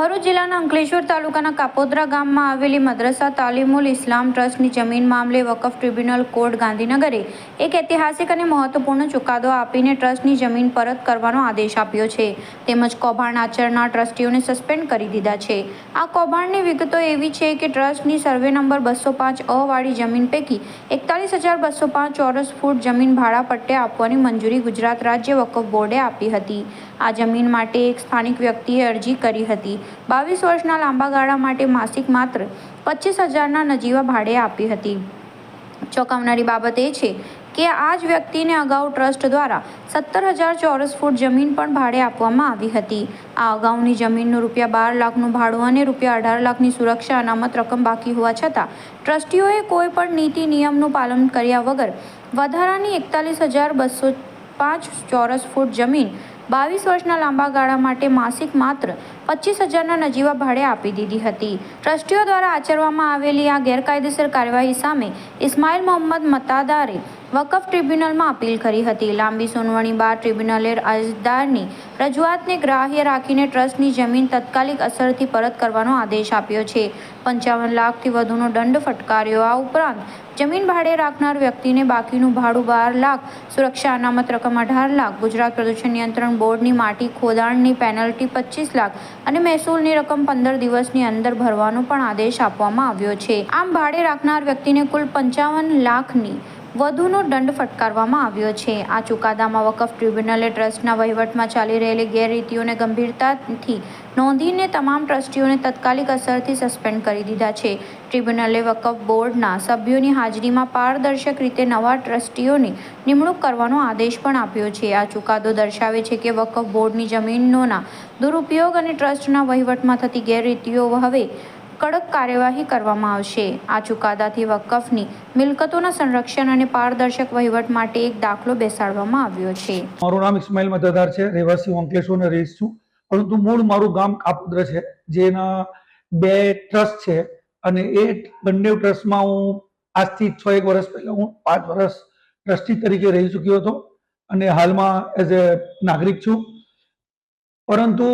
ભરૂચ જિલ્લાના અંકલેશ્વર તાલુકાના કાપોદ્રા ગામમાં આવેલી મદ્રસા તાલીમુલ ઇસ્લામ ટ્રસ્ટની જમીન મામલે વકફ ટ્રિબ્યુનલ કોર્ટ ગાંધીનગરે એક ઐતિહાસિક અને મહત્વપૂર્ણ ચુકાદો આપીને ટ્રસ્ટની જમીન પરત કરવાનો આદેશ આપ્યો છે. તેમજ કૌભાંડ આચરનાર ટ્રસ્ટીઓને સસ્પેન્ડ કરી દીધા છે. આ કૌભાંડની વિગતો એવી છે કે ટ્રસ્ટની સર્વે નંબર બસો પાંચ અ વાળી જમીન પૈકી એકતાલીસ હજાર બસો પાંચ ચોરસ ફૂટ જમીન ભાડા પટ્ટે આપવાની મંજૂરી ગુજરાત રાજ્ય વકફ બોર્ડે આપી હતી. આ જમીન માટે એક સ્થાનિક વ્યક્તિએ અરજી કરી હતી. બાવીસ વર્ષના લાંબા ગાળા માટે માસિક માત્ર પચીસ હજારના નજીવા ભાડે આપી હતી. ચોંકાવનારી બાબત એ છે કે આ જ વ્યક્તિને અગાઉ ટ્રસ્ટ દ્વારા સત્તર હજાર ચોરસ ફૂટ જમીન પણ ભાડે આપવામાં આવી હતી. આ અગાઉની જમીનનું રૂપિયા બાર લાખનું ભાડું અને રૂપિયા અઢાર લાખની સુરક્ષા અનામત રકમ બાકી હોવા છતાં, ટ્રસ્ટીઓએ કોઈ પણ નીતિ નિયમનું પાલન કર્યા વગર વધારાની એકતાલીસ હજાર બસો પાંચ ચોરસ ફૂટ જમીન બાવીસ વર્ષના લાંબા ગાળા માટે માસિક માત્ર પચીસ હજારના નજીવા ભાડે આપી દીધી હતી. ટ્રસ્ટીઓ દ્વારા આચરવામાં આવેલી આ ગેરકાયદેસર કાર્યવાહી સામે ઇસ્માઇલ મોહમ્મદ મતાદારે વકફ ટ્રિબ્યુનલમાં અપીલ કરી હતી. લાંબી સુનાવણી બાદ ટ્રિબ્યુનલે અરજદારની રજૂઆતને ગ્રાહ્ય રાખીને ટ્રસ્ટની જમીન તત્કાલિક અસરથી પરત કરવાનો આદેશ આપ્યો છે. પંચાવન લાખથી વધુનો દંડ ફટકાર્યો. આ ઉપરાંત જમીન ભાડે રાખનાર વ્યક્તિને બાકીનું ભાડું બાર લાખ, સુરક્ષા અનામત રકમ અઢાર લાખ, ગુજરાત પ્રદૂષણ નિયંત્રણ બોર્ડની માટી ખોદાણની પેનલ્ટી પચીસ લાખ અને મહેસૂલની રકમ પંદર દિવસની અંદર ભરવાનો પણ આદેશ આપવામાં આવ્યો છે. આમ ભાડે રાખનાર વ્યક્તિને કુલ પંચાવન લાખની વધુનો દંડ ફટકારવામાં આવ્યો છે. આ ચુકાદામાં વકફ ટ્રિબ્યુનલે ટ્રસ્ટના વહીવટમાં ચાલી રહેલી ગેરરીતિઓને ગંભીરતાથી નોંધીને તમામ ટ્રસ્ટીઓને તત્કાલિક અસરથી સસ્પેન્ડ કરી દીધા છે. ટ્રિબ્યુનલે વકફ બોર્ડના સભ્યોની હાજરીમાં પારદર્શક રીતે નવા ટ્રસ્ટીઓની નિમણૂક કરવાનો આદેશ પણ આપ્યો છે. આ ચુકાદો દર્શાવે છે કે વકફ બોર્ડની જમીનોના દુરુપયોગ અને ટ્રસ્ટના વહીવટમાં થતી ગેરરીતિઓ હવે કડક કાર્યવાહી કરવામાં આવશે. આ ચુકાદાથી વકફની, મિલકતોના સંરક્ષણ અને પારદર્શક વહીવટ માટે એક દાખલો બેસાડવામાં આવ્યો છે. મારું નામ ઇસ્માઇલ મતદાર છે, રહેવાસી અંકલેશ્વરનો રહીશ. છું પરંતુ મૂળ મારું ગામ કાપોદ્ર છે, જેના બે ટ્રસ્ટ છે અને એ બંને ટ્રસ્ટમાં હું આજથી છ એક વર્ષ પહેલા હું પાંચ વર્ષ ટ્રસ્ટી તરીકે રહી ચૂક્યો હતો અને હાલમાં એઝ એ નાગરિક છું. પરંતુ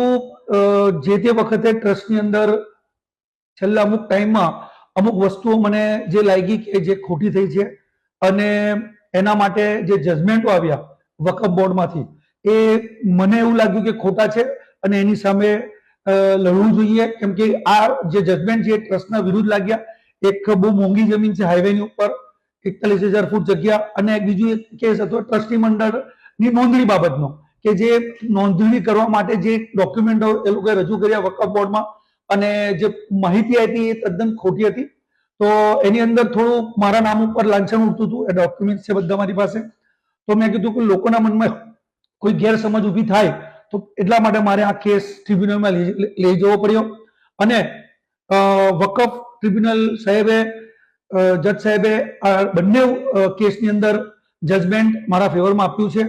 જે તે વખતે ટ્રસ્ટની અંદર છેલ્લા અમુક ટાઈમમાં અમુક વસ્તુઓ મને જે લાગી કે જે ખોટી થઈ છે અને એના માટે જે જજમેન્ટો આવ્યા વકફ બોર્ડમાંથી એ મને એવું લાગ્યું કે ખોટા છે અને એની સામે લડવું જોઈએ. કેમ કે આ જે જજમેન્ટ છે એ ટ્રસ્ટના વિરુદ્ધ લાગ્યા. એક બહુ મોંઘી જમીન છે હાઈવેની ઉપર, એકતાલીસ હજાર ફૂટ જગ્યા અને એક બીજું એક કેસ હતો ટ્રસ્ટી મંડળની નોંધણી બાબતનો, કે જે નોંધણી કરવા માટે જે ડોક્યુમેન્ટો એ લોકોએ રજૂ કર્યા વકફ બોર્ડમાં અને જે માહિતી હતી એ તદ્દન ખોટી હતી. તો એની અંદર થોડું મારા નામ ઉપર લાંછન ઉઠતું હતું. એ ડોક્યુમેન્ટ છે બધા મારી પાસે. તો મેં કીધું કે લોકોના મનમાં કોઈ ગેરસમજ ઊભી થાય તો એટલા માટે મારે આ કેસ ટ્રિબ્યુનલમાં લઈ લઈ જવો પડ્યો. અને વકફ ટ્રિબ્યુનલ સાહેબે જજ સાહેબે આ બંને કેસની અંદર જજમેન્ટ મારા ફેવરમાં આપ્યું છે.